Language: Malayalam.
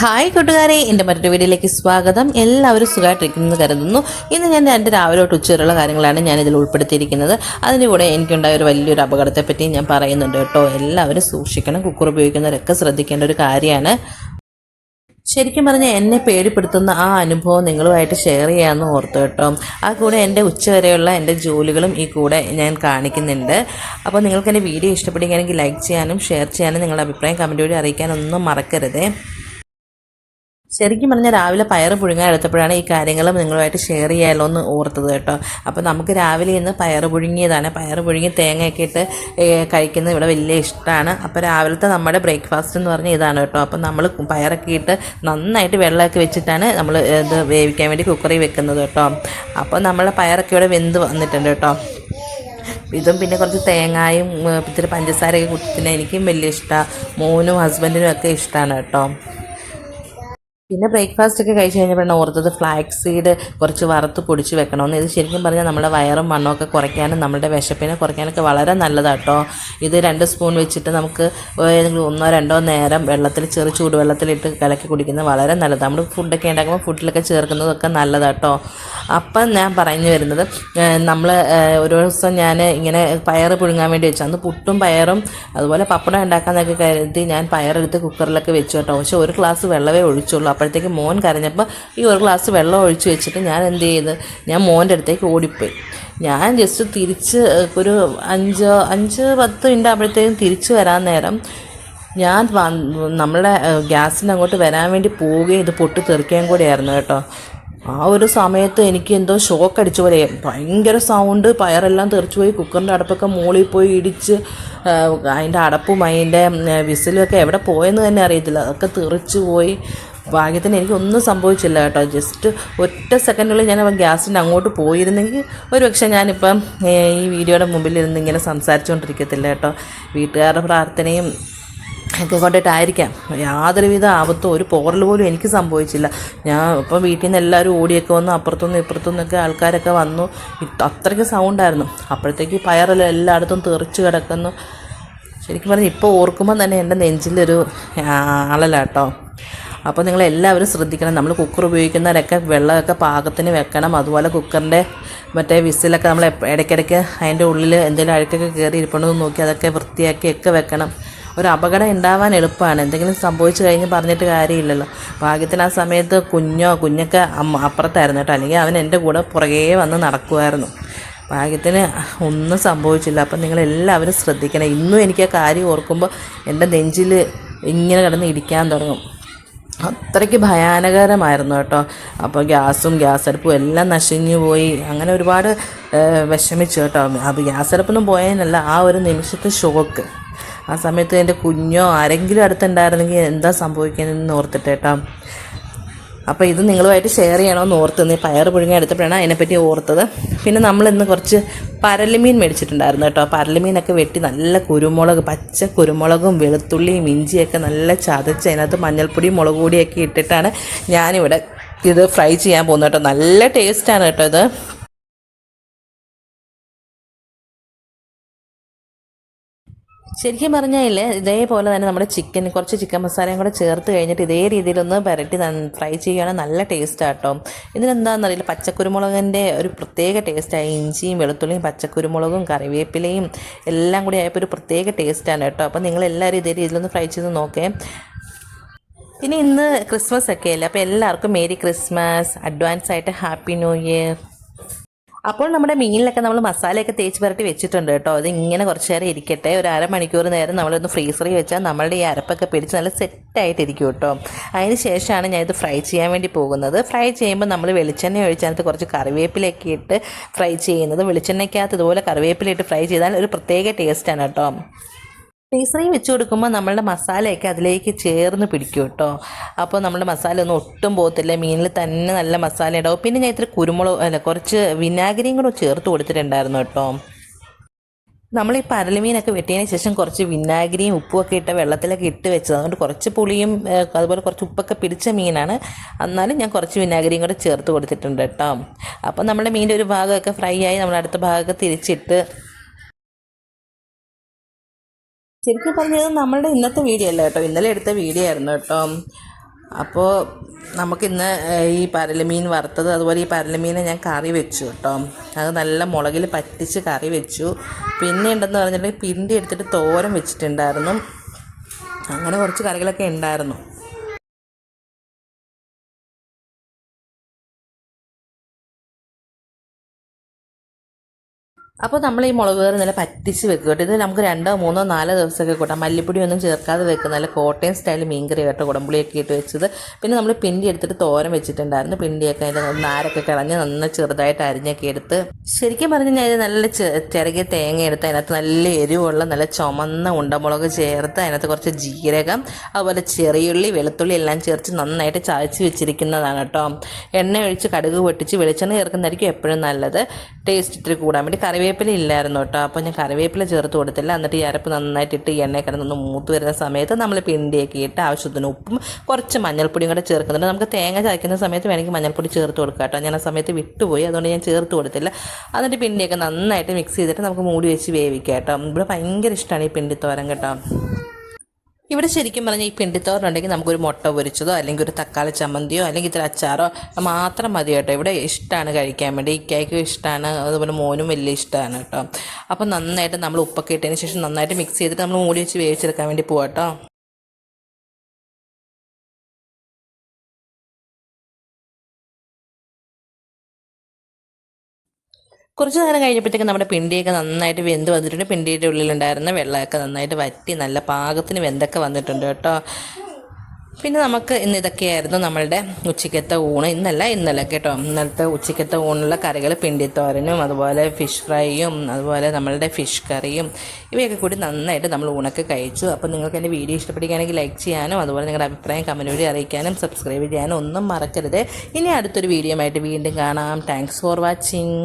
ഹായ് കൂട്ടുകാരെ. എന്റെ മറ്റൊരു വീഡിയോയിലേക്ക് സ്വാഗതം. എല്ലാവരും സുഖമായിട്ടിരിക്കുന്നു കരുതുന്നു. ഇന്ന് ഞാൻ എന്റെ രാവിലെ തൊട്ട് ഉച്ചവരെയുള്ള കാര്യങ്ങളാണ് ഞാൻ ഇതിൽ ഉൾപ്പെടുത്തിയിരിക്കുന്നത്. അതിന്റെ കൂടെ എനിക്കുണ്ടായ ഒരു വലിയൊരു അപകടത്തെപ്പറ്റി ഞാൻ പറയുന്നുണ്ട് കേട്ടോ. എല്ലാവരും സൂക്ഷിക്കണം. കുക്കർ ഉപയോഗിക്കുന്നവരൊക്കെ ശ്രദ്ധിക്കേണ്ട ഒരു കാര്യമാണ്. ശരിക്കും പറഞ്ഞാൽ എന്നെ പേടിപ്പെടുത്തുന്ന ആ അനുഭവം നിങ്ങളുമായിട്ട് ഷെയർ ചെയ്യാമെന്ന് ഓർത്തു കേട്ടോ. ആ കൂടെ എന്റെ ഉച്ചവരെയുള്ള എന്റെ ജോലികളും ഈ കൂടെ ഞാൻ കാണിക്കുന്നുണ്ട്. അപ്പോൾ നിങ്ങൾക്ക് എന്റെ വീഡിയോ ഇഷ്ടപ്പെടുകയാണെങ്കിൽ ലൈക്ക് ചെയ്യാനും ഷെയർ ചെയ്യാനും നിങ്ങളുടെ അഭിപ്രായം കമന്റ് വഴി അറിയിക്കാനൊന്നും മറക്കരുതേ. ശരിക്കും പറഞ്ഞാൽ രാവിലെ പയർ പുഴുങ്ങാൻ എടുത്തപ്പോഴാണ് ഈ കാര്യങ്ങളും നിങ്ങളുമായിട്ട് ഷെയർ ചെയ്യാമല്ലോ എന്ന് ഓർത്തത് കേട്ടോ. അപ്പോൾ നമുക്ക് രാവിലെ ഇന്ന് പയർ പുഴുങ്ങിയതാണ്. പയർ പുഴുങ്ങി തേങ്ങയൊക്കെ ഇട്ട് കഴിക്കുന്നത് ഇവിടെ വലിയ ഇഷ്ടമാണ് അപ്പോൾ രാവിലത്തെ നമ്മുടെ ബ്രേക്ക്ഫാസ്റ്റ് എന്ന് പറഞ്ഞാൽ ഇതാണ് കേട്ടോ. അപ്പോൾ നമ്മൾ പയറൊക്കെ ഇട്ട് നന്നായിട്ട് വെള്ളമൊക്കെ വെച്ചിട്ടാണ് നമ്മൾ ഇത് വേവിക്കാൻ വേണ്ടി കുക്കറിൽ വെക്കുന്നത് കേട്ടോ. അപ്പോൾ നമ്മളെ പയറൊക്കെ ഇവിടെ വെന്ത് വന്നിട്ടുണ്ട് കേട്ടോ. ഇതും പിന്നെ കുറച്ച് തേങ്ങായും ഇത്തിരി പഞ്ചസാരയൊക്കെ കുത്തിനെ എനിക്കും വലിയ ഇഷ്ടമാണ് മോനും ഹസ്ബൻഡിനും ഒക്കെ ഇഷ്ടമാണ് കേട്ടോ. പിന്നെ ബ്രേക്ക്ഫാസ്റ്റ് ഒക്കെ കഴിച്ച് കഴിഞ്ഞപ്പോഴാണ് ഓർത്തത് ഫ്ലാക്സ് സീഡ് കുറച്ച് വറുത്ത് പൊടിച്ച് വെക്കണമെന്ന് ഇത് ശരിക്കും പറഞ്ഞാൽ നമ്മുടെ വയറും മണ്ണൊക്കെ കുറയ്ക്കാനും നമ്മുടെ വിശപ്പിനെ കുറയ്ക്കാനൊക്കെ വളരെ നല്ലതാട്ടോ. ഇത് രണ്ട് സ്പൂൺ വെച്ചിട്ട് നമുക്ക് ഏതെങ്കിലും ഒന്നോ രണ്ടോ നേരം വെള്ളത്തിൽ ചെറു ചൂടുവെള്ളത്തിലിട്ട് കലക്കി കുടിക്കുന്നത് വളരെ നല്ലതാണ് നമ്മൾ ഫുഡൊക്കെ ഉണ്ടാക്കുമ്പോൾ ഫുഡിലൊക്കെ ചേർക്കുന്നതൊക്കെ നല്ലതാട്ടോ. അപ്പം ഞാൻ പറഞ്ഞു വരുന്നത് നമ്മൾ ഒരു ദിവസം ഞാൻ ഇങ്ങനെ പയർ പുഴുങ്ങാൻ വേണ്ടി വെച്ചു. അന്ന് പുട്ടും പയറും അതുപോലെ പപ്പടം ഉണ്ടാക്കാമെന്നൊക്കെ കരുതി ഞാൻ പയറെടുത്ത് കുക്കറിലൊക്കെ വെച്ചു കേട്ടോ. പക്ഷേ ഒരു ഗ്ലാസ് വെള്ളമേ ഒഴിച്ചുള്ളൂ. അപ്പോഴത്തേക്ക് മോൻ കരഞ്ഞപ്പോൾ ഈ ഒരു ഗ്ലാസ് വെള്ളം ഒഴിച്ച് വെച്ചിട്ട് ഞാൻ എന്ത് ചെയ്ത് ഞാൻ മോന്റെ അടുത്തേക്ക് ഓടിപ്പോയി. ഞാൻ ജസ്റ്റ് തിരിച്ച് ഒരു അഞ്ച് അഞ്ച് പത്ത് മിനിറ്റ് ആകുമ്പോഴത്തേക്കും തിരിച്ച് വരാൻ നേരം ഞാൻ നമ്മളെ ഗ്യാസിന്റെ അങ്ങോട്ട് വരാൻ വേണ്ടി പോവുകയും ഇത് പൊട്ടി തെറിക്കുകയും കൂടിയായിരുന്നു കേട്ടോ. ആ ഒരു സമയത്ത് എനിക്ക് എന്തോ ഷോക്ക് അടിച്ച പോലെ ഭയങ്കര സൗണ്ട് പയറെല്ലാം തെറിച്ചു പോയി കുക്കറിന്റെ അടപ്പൊക്കെ മുകളിൽ പോയി ഇടിച്ച് അതിന്റെ അടപ്പും അതിന്റെ വിസിലും ഒക്കെ എവിടെ പോയെന്ന് തന്നെ അറിയത്തില്ല. അതൊക്കെ തെറിച്ചു പോയി ഭാഗ്യത്തിന് എനിക്കൊന്നും സംഭവിച്ചില്ല കേട്ടോ. ജസ്റ്റ് ഒറ്റ സെക്കൻഡുള്ളിൽ ഞാൻ ഗ്യാസിന്റെ അങ്ങോട്ട് പോയിരുന്നെങ്കിൽ ഒരു പക്ഷേ ഞാനിപ്പം ഈ വീഡിയോയുടെ മുമ്പിൽ ഇരുന്ന് ഇങ്ങനെ സംസാരിച്ചുകൊണ്ടിരിക്കത്തില്ല കേട്ടോ. വീട്ടുകാരുടെ പ്രാർത്ഥനയും ഒക്കെ കൊണ്ടിട്ടായിരിക്കാം. യാതൊരുവിധ ആപത്തും ഒരു പോറൽ പോലും എനിക്ക് സംഭവിച്ചില്ല. ഞാൻ ഇപ്പം വീട്ടിൽ നിന്ന് എല്ലാവരും ഓടിയൊക്കെ വന്നു അപ്പുറത്തുനിന്ന് ഇപ്പുറത്തുനിന്നൊക്കെ ആൾക്കാരൊക്കെ വന്നു. അത്രയ്ക്ക് സൗണ്ടായിരുന്നു അപ്പോഴത്തേക്ക് പയറെല്ലാം എല്ലായിടത്തും തെറിച്ച് കിടക്കുന്നു. ശരിക്കും പറഞ്ഞാൽ ഇപ്പോൾ ഓർക്കുമ്പോൾ തന്നെ എന്റെ നെഞ്ചിലൊരു ആളലാട്ടോ. അപ്പോൾ നിങ്ങൾ എല്ലാവരും ശ്രദ്ധിക്കണം. നമ്മൾ കുക്കർ ഉപയോഗിക്കുന്നവരൊക്കെ വെള്ളമൊക്കെ പാകത്തിന് വെക്കണം. അതുപോലെ കുക്കറിന്റെ മറ്റേ വിസിലൊക്കെ നമ്മൾ ഇടയ്ക്കിടയ്ക്ക് അതിന്റെ ഉള്ളിൽ എന്തെങ്കിലും അഴുക്കൊക്കെ കയറി ഇരിപ്പുണ്ടോ എന്ന് നോക്കി അതൊക്കെ വൃത്തിയാക്കി ഒക്കെ വെക്കണം. ഒരു അപകടം ഉണ്ടാവാൻ എളുപ്പമാണ്. എന്തെങ്കിലും സംഭവിച്ചു കഴിഞ്ഞ് പറഞ്ഞിട്ട് കാര്യമില്ലല്ലോ. ഭാഗ്യത്തിന് ആ സമയത്ത് കുഞ്ഞോ കുഞ്ഞൊക്കെ അമ്മ അപ്പുറത്തായിരുന്നു കേട്ടോ. അല്ലെങ്കിൽ അവൻ എന്റെ കൂടെ പുറകേ വന്ന് നടക്കുമായിരുന്നു ഭാഗ്യത്തിന് ഒന്നും സംഭവിച്ചില്ല. അപ്പം നിങ്ങൾ എല്ലാവരും ശ്രദ്ധിക്കണം. ഇന്നും എനിക്ക് ആ കാര്യം ഓർക്കുമ്പോൾ എന്റെ നെഞ്ചിൽ ഇങ്ങനെ കിടന്ന് ഇടിക്കാൻ തുടങ്ങും. അത്രയ്ക്ക് ഭയാനകരമായിരുന്നു കേട്ടോ. അപ്പോൾ ഗ്യാസും ഗ്യാസ് അടുപ്പും എല്ലാം നശിഞ്ഞു പോയി. അങ്ങനെ ഒരുപാട് വിഷമിച്ചു കേട്ടോ. അപ്പോൾ ഗ്യാസ് അടുപ്പൊന്നും പോയതിനല്ല ആ ഒരു നിമിഷത്തെ ഷോക്ക്. ആ സമയത്ത് എന്റെ കുഞ്ഞോ ആരെങ്കിലും അടുത്തുണ്ടായിരുന്നെങ്കിൽ എന്താ സംഭവിക്കുന്നതെന്ന് ഓർത്തിട്ട് കേട്ടോ. അപ്പോൾ ഇത് നിങ്ങളുമായിട്ട് ഷെയർ ചെയ്യണമെന്ന് ഓർത്ത് നീ പയർ പുഴുങ്ങി എടുത്തപ്പോഴാണ് അതിനെപ്പറ്റി ഓർത്തത്. പിന്നെ നമ്മൾ ഇന്ന് കുറച്ച് പരലമീൻ മേടിച്ചിട്ടുണ്ടായിരുന്നു കേട്ടോ. പരലമീനൊക്കെ വെട്ടി നല്ല കുരുമുളക് പച്ച കുരുമുളകും വെളുത്തുള്ളിയും ഇഞ്ചിയൊക്കെ നല്ല ചതച്ച് അതിനകത്ത് മഞ്ഞൾപ്പൊടിയും മുളക് പൊടിയൊക്കെ ഇട്ടിട്ടാണ് ഞാനിവിടെ ഇത് ഫ്രൈ ചെയ്യാൻ പോകുന്നത് കേട്ടോ. നല്ല ടേസ്റ്റാണ് കേട്ടോ ഇത്. ശരിക്കും പറഞ്ഞാൽ ഇതേപോലെ തന്നെ നമ്മുടെ ചിക്കൻ കുറച്ച് ചിക്കൻ മസാലയും കൂടെ ചേർത്ത് കഴിഞ്ഞിട്ട് ഇതേ രീതിയിലൊന്ന് പരട്ടി ഫ്രൈ ചെയ്യുകയാണെങ്കിൽ നല്ല ടേസ്റ്റ് ആട്ടോ. ഇതിനെന്താണെന്നറിയില്ല പച്ചക്കുരുമുളകിന്റെ ഒരു പ്രത്യേക ടേസ്റ്റായി ഇഞ്ചിയും വെളുത്തുള്ളിയും പച്ചക്കുരുമുളകും കറിവേപ്പിലയും എല്ലാം കൂടി ആയപ്പോൾ ഒരു പ്രത്യേക ടേസ്റ്റാണ് കേട്ടോ. അപ്പോൾ നിങ്ങളെല്ലാവരും ഇതേ രീതിയിലൊന്ന് ഫ്രൈ ചെയ്ത് നോക്കേ. പിന്നെ ഇന്ന് ക്രിസ്മസ് ഒക്കെ അല്ലേ അപ്പോൾ എല്ലാവർക്കും മേരി ക്രിസ്മസ് അഡ്വാൻസ് ആയിട്ട് ഹാപ്പി ന്യൂ ഇയർ അപ്പോൾ നമ്മുടെ മീനിലൊക്കെ നമ്മൾ മസാലയൊക്കെ തേച്ച് പുരട്ടി വെച്ചിട്ടുണ്ട് കേട്ടോ. അത് ഇങ്ങനെ കുറച്ച് നേരം ഇരിക്കട്ടെ. ഒരു അരമണിക്കൂർ നേരം നമ്മളൊന്ന് ഫ്രീസറിൽ വെച്ചാൽ നമ്മളുടെ ഈ അരപ്പൊക്കെ പിടിച്ച് നല്ല സെറ്റായിട്ടിരിക്കും കേട്ടോ. അതിന് ശേഷമാണ് ഞാനിത് ഫ്രൈ ചെയ്യാൻ വേണ്ടി പോകുന്നത്. ഫ്രൈ ചെയ്യുമ്പോൾ നമ്മൾ വെളിച്ചെണ്ണ ഒഴിച്ചതിനകത്ത് കുറച്ച് കറിവേപ്പിലൊക്കെ ഇട്ട് ഫ്രൈ ചെയ്യുന്നത്. വെളിച്ചെണ്ണയ്ക്കകത്ത് ഇതുപോലെ കറിവേപ്പില ഇട്ട് ഫ്രൈ ചെയ്താൽ ഒരു പ്രത്യേക ടേസ്റ്റാണ് കേട്ടോ. ഫ്രീസറിൽ വെച്ച് കൊടുക്കുമ്പോൾ നമ്മളുടെ മസാലയൊക്കെ അതിലേക്ക് ചേർന്ന് പിടിക്കും കേട്ടോ. അപ്പോൾ നമ്മുടെ മസാല ഒന്നും ഒട്ടും പോകത്തില്ല. മീനിൽ തന്നെ നല്ല മസാല ഉണ്ടാവും. പിന്നെ ഞാൻ ഇത്തിരി കുരുമുളക് അല്ല കുറച്ച് വിനാഗിരിയും കൂടെ ചേർത്ത് കൊടുത്തിട്ടുണ്ടായിരുന്നു കേട്ടോ. നമ്മൾ ഈ പരലുമീനൊക്കെ വെട്ടിയതിന് ശേഷം കുറച്ച് വിനാഗിരിയും ഉപ്പും ഒക്കെ ഇട്ട വെള്ളത്തിലൊക്കെ ഇട്ട് വെച്ചത്. അതുകൊണ്ട് കുറച്ച് പുളിയും അതുപോലെ കുറച്ച് ഉപ്പൊക്കെ പിടിച്ച മീനാണ്. എന്നാലും ഞാൻ കുറച്ച് വിനാഗിരിയും കൂടെ ചേർത്ത് കൊടുത്തിട്ടുണ്ട് കേട്ടോ. അപ്പോൾ നമ്മുടെ മീനിന്റെ ഒരു ഭാഗമൊക്കെ ഫ്രൈ ആയി നമ്മൾ അടുത്ത ഭാഗമൊക്കെ തിരിച്ചിട്ട് ശരിക്കും പറഞ്ഞത് നമ്മളുടെ ഇന്നത്തെ വീഡിയോ അല്ല കേട്ടോ. ഇന്നലെ എടുത്ത വീഡിയോ ആയിരുന്നു കേട്ടോ. അപ്പോൾ നമുക്കിന്ന് ഈ പരലമീൻ വറുത്തത് അതുപോലെ ഈ പരലമീനെ ഞാൻ കറി വെച്ചു കേട്ടോ. അത് നല്ല മുളകിൽ പറ്റിച്ച് കറി വെച്ചു. പിന്നെ ഉണ്ടെന്ന് പറഞ്ഞിട്ടുണ്ടെങ്കിൽ പിണ്ടി എടുത്തിട്ട് തോരം വെച്ചിട്ടുണ്ടായിരുന്നു. അങ്ങനെ കുറച്ച് കറികളൊക്കെ ഉണ്ടായിരുന്നു. അപ്പോൾ നമ്മൾ ഈ മുളക് കറി നല്ല പറ്റിച്ച് വെക്കും കേട്ടോ. ഇത് നമുക്ക് രണ്ടോ മൂന്നോ നാലോ ദിവസമൊക്കെ കൂട്ടാം. മല്ലിപ്പൊടി ഒന്നും ചേർക്കാതെ വെക്കുന്ന നല്ല കോട്ടയം സ്റ്റൈൽ മീൻകറി കേട്ടോ കുടമ്പുളിയൊക്കെ ഇട്ട് വെച്ചത്. പിന്നെ നമ്മൾ പിണ്ടി എടുത്തിട്ട് തോരൻ വെച്ചിട്ടുണ്ടായിരുന്നു. പിണ്ടിയൊക്കെ അതിന്റെ നാരൊക്കെ കളഞ്ഞ് നന്ന ചെറുതായിട്ട് അരിഞ്ഞൊക്കെ എടുത്ത് ശരിക്കും പറഞ്ഞു ഞാൻ നല്ല ചിറകിയ തേങ്ങ എടുത്ത് അതിനകത്ത് നല്ല എരിവുള്ള നല്ല ചുമന്ന ഉണ്ടമുളക് ചേർത്ത് അതിനകത്ത് കുറച്ച് ജീരകം അതുപോലെ ചെറിയുള്ളി വെളുത്തുള്ളി എല്ലാം ചേർത്ത് നന്നായിട്ട് ചതച്ച് വെച്ചിരിക്കുന്നതാണ് കേട്ടോ. എണ്ണ ഒഴിച്ച് കടുക് പൊട്ടിച്ച് വെളിച്ചെണ്ണ ചേർക്കുന്നതായിരിക്കും എപ്പോഴും നല്ലത്. ടേസ്റ്റ് ഇത്തിരി കൂടാൻ വേണ്ടി. കറിവേപ്പില ഇല്ലായിരുന്നു കേട്ടോ. അപ്പോൾ ഞാൻ കറിവേപ്പില ചേർത്ത് കൊടുത്തില്ല. എന്നിട്ട് ഈ അരപ്പ് നന്നായിട്ടിട്ട് ഈ എണ്ണ കിടന്നൊന്ന് മൂത്ത് വരുന്ന സമയത്ത് നമ്മൾ പിണ്ടിയൊക്കെ ഇട്ട് ആവശ്യത്തിന് ഉപ്പും കുറച്ച് മഞ്ഞൾപ്പൊടിയും കൂടെ ചേർക്കുന്നുണ്ട്. നമുക്ക് തേങ്ങ ചതയ്ക്കുന്ന സമയത്ത് വേണമെങ്കിൽ മഞ്ഞൾപ്പൊടി ചേർത്ത് കൊടുക്കാം കേട്ടോ. ഞാൻ ആ സമയത്ത് വിട്ടുപോയി. അതുകൊണ്ട് ഞാൻ ചേർത്ത് കൊടുത്തില്ല. എന്നിട്ട് പിണ്ടിയൊക്കെ നന്നായിട്ട് മിക്സ് ചെയ്തിട്ട് നമുക്ക് മൂടി വെച്ച് വേവിക്കാം കേട്ടോ. ഇവിടെ ഭയങ്കര ഇഷ്ടമാണ് ഈ പിണ്ടിത്തോരൻ കേട്ടോ. ഇവിടെ ശരിക്കും പറഞ്ഞാൽ ഈ പിണ്ടിത്തോറുണ്ടെങ്കിൽ നമുക്കൊരു മുട്ട പൊരിച്ചതോ അല്ലെങ്കിൽ ഒരു തക്കാളി ചമ്മന്തിയോ അല്ലെങ്കിൽ ഇത്തിരി അച്ചാറോ മാത്രം മതി കേട്ടോ. ഇവിടെ ഇഷ്ടമാണ് കഴിക്കാൻ വേണ്ടി. ഇക്കായ്ക്കും ഇഷ്ടമാണ് അതുപോലെ മോനും വലിയ ഇഷ്ടമാണ് കേട്ടോ. അപ്പോൾ നന്നായിട്ട് നമ്മൾ ഉപ്പൊക്കെ ഇട്ടതിന് ശേഷം നന്നായിട്ട് മിക്സ് ചെയ്തിട്ട് നമ്മൾ മൂടി വെച്ച് വേവിച്ചെടുക്കാൻ വേണ്ടി പോകാം കേട്ടോ. കുറച്ച് നേരം കഴിഞ്ഞപ്പോഴത്തേക്ക് നമ്മുടെ പിണ്ടിയൊക്കെ നന്നായിട്ട് വെന്ത് വന്നിട്ടുണ്ട്. പിണ്ടിയുടെ ഉള്ളിലുണ്ടായിരുന്ന വെള്ളമൊക്കെ നന്നായിട്ട് വറ്റി നല്ല പാകത്തിന് വെന്തൊക്കെ വന്നിട്ടുണ്ട് കേട്ടോ. പിന്നെ നമുക്ക് ഇന്ന് ഇതൊക്കെയായിരുന്നു നമ്മളുടെ ഉച്ചക്കത്തെ ഊണ്. ഇന്നല്ല ഇന്നലെ കേട്ടോ. ഇന്നലത്തെ ഉച്ചക്കത്തെ ഊണുള്ള കറികൾ പിണ്ടിത്തോരനും അതുപോലെ ഫിഷ് ഫ്രൈയും അതുപോലെ നമ്മളുടെ ഫിഷ് കറിയും. ഇവയൊക്കെ കൂടി നന്നായിട്ട് നമ്മൾ ഊണൊക്കെ കഴിച്ചു. അപ്പോൾ നിങ്ങൾക്ക് എന്റെ വീഡിയോ ഇഷ്ടപ്പെടുകയാണെങ്കിൽ ലൈക്ക് ചെയ്യാനും അതുപോലെ നിങ്ങളുടെ അഭിപ്രായം കമന്റ് വഴി അറിയിക്കാനും സബ്സ്ക്രൈബ് ചെയ്യാനും ഒന്നും മറക്കരുത്. ഇനി അടുത്തൊരു വീഡിയോ ആയിട്ട് വീണ്ടും കാണാം. Thanks for watching